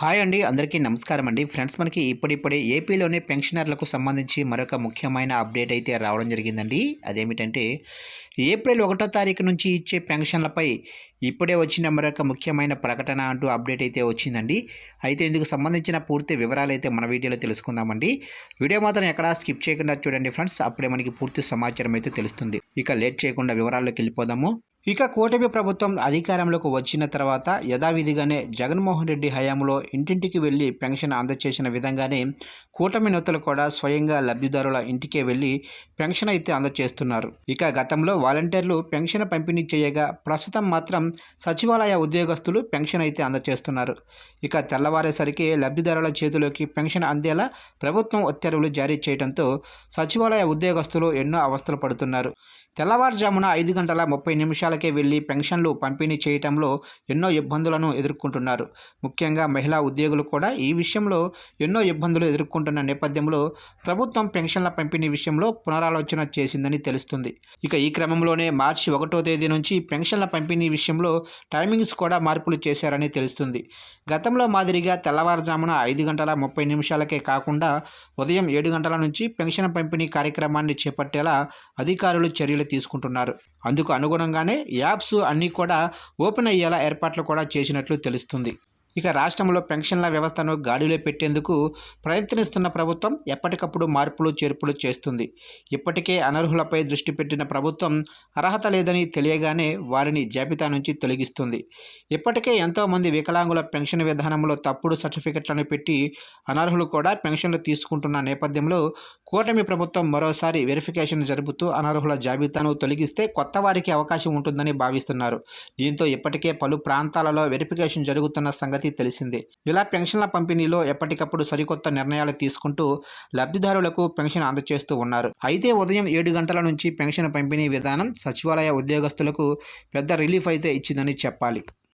Hi అండి అందరికీ నమస్కారం అండి. ఫ్రెండ్స్ మనకి ఇప్పుడిప్పుడే ఏపీలోని పెన్షనర్లకు సంబంధించి మరొక ముఖ్యమైన అప్డేట్ అయితే రావడం జరిగిందండి. అదేమిటంటే ఏప్రిల్ ఒకటో తారీఖు నుంచి ఇచ్చే పెన్షన్లపై ఇప్పుడే వచ్చిన మరొక ముఖ్యమైన ప్రకటన అంటూ అప్డేట్ అయితే వచ్చిందండి. అయితే ఇందుకు సంబంధించిన పూర్తి వివరాలు అయితే మన వీడియోలో తెలుసుకుందామండి. వీడియో మాత్రం ఎక్కడా స్కిప్ చేయకుండా చూడండి ఫ్రెండ్స్. అప్పుడే మనకి పూర్తి సమాచారం అయితే తెలుస్తుంది. ఇక లేట్ చేయకుండా వివరాల్లోకి వెళ్ళిపోదాము. ఇక కూటమి ప్రభుత్వం అధికారంలోకి వచ్చిన తర్వాత యథావిధిగానే జగన్మోహన్ రెడ్డి హయాంలో ఇంటింటికి వెళ్ళి పెన్షన్ అందజేసిన విధంగానే కూటమి నేతలు కూడా స్వయంగా లబ్ధిదారుల ఇంటికే వెళ్ళి పెన్షన్ అయితే అందజేస్తున్నారు ఇక గతంలో వాలంటీర్లు పెన్షన్ పంపిణీ చేయగా ప్రస్తుతం మాత్రం సచివాలయ ఉద్యోగస్తులు పెన్షన్ అయితే అందజేస్తున్నారు ఇక తెల్లవారేసరికి లబ్ధిదారుల చేతిలోకి పెన్షన్ అందేలా ప్రభుత్వం ఉత్తర్వులు జారీ చేయడంతో సచివాలయ ఉద్యోగస్తులు ఎన్నో అవస్థలు పడుతున్నారు. తెల్లవారుజామున ఐదు గంటల ముప్పై నిమిషాల నిమిషాలకే వెళ్ళి పెన్షన్లు పంపిణీ చేయటంలో ఎన్నో ఇబ్బందులను ఎదుర్కొంటున్నారు. ముఖ్యంగా మహిళా ఉద్యోగులు కూడా ఈ విషయంలో ఎన్నో ఇబ్బందులు ఎదుర్కొంటున్న నేపథ్యంలో ప్రభుత్వం పెన్షన్ల పంపిణీ విషయంలో పునరాలోచన చేసిందని తెలుస్తుంది. ఇక ఈ క్రమంలోనే మార్చి ఒకటో తేదీ నుంచి పెన్షన్ల పంపిణీ విషయంలో టైమింగ్స్ కూడా మార్పులు చేశారని తెలుస్తుంది. గతంలో మాదిరిగా తెల్లవారుజామున ఐదు గంటల ముప్పై నిమిషాలకే కాకుండా ఉదయం ఏడు గంటల నుంచి పెన్షన్ పంపిణీ కార్యక్రమాన్ని చేపట్టేలా అధికారులు చర్యలు తీసుకుంటున్నారు. అందుకు అనుగుణంగానే యాప్స్ అన్నీ కూడా ఓపెన్ అయ్యేలా ఏర్పాట్లు కూడా చేసినట్లు తెలుస్తుంది. ఇక రాష్ట్రంలో పెన్షన్ల వ్యవస్థను గాడిలో పెట్టేందుకు ప్రయత్నిస్తున్న ప్రభుత్వం ఎప్పటికప్పుడు మార్పులు చేర్పులు చేస్తుంది. ఇప్పటికే అనర్హులపై దృష్టి పెట్టిన ప్రభుత్వం అర్హత లేదని తెలియగానే వారిని జాబితా నుంచి తొలగిస్తుంది. ఇప్పటికే ఎంతోమంది వికలాంగుల పెన్షన్ విధానంలో తప్పుడు సర్టిఫికెట్లను పెట్టి అనర్హులు కూడా పెన్షన్లు తీసుకుంటున్న నేపథ్యంలో కూటమి ప్రభుత్వం మరోసారి వెరిఫికేషన్ జరుపుతూ అనర్హుల జాబితాను తొలగిస్తే కొత్త వారికి అవకాశం ఉంటుందని భావిస్తున్నారు. దీంతో ఇప్పటికే పలు ప్రాంతాలలో వెరిఫికేషన్ జరుగుతున్న సంగతి తెలిసిందే. ఇలా పెన్షన్ల పంపిణీలో ఎప్పటికప్పుడు సరికొత్త నిర్ణయాలు తీసుకుంటూ లబ్ధిదారులకు పెన్షన్ అందజేస్తూ ఉన్నారు. అయితే ఉదయం ఏడు గంటల నుంచి పెన్షన్ పంపిణీ విధానం సచివాలయ ఉద్యోగస్తులకు పెద్ద రిలీఫ్ అయితే ఇచ్చిందని చెప్పాలి.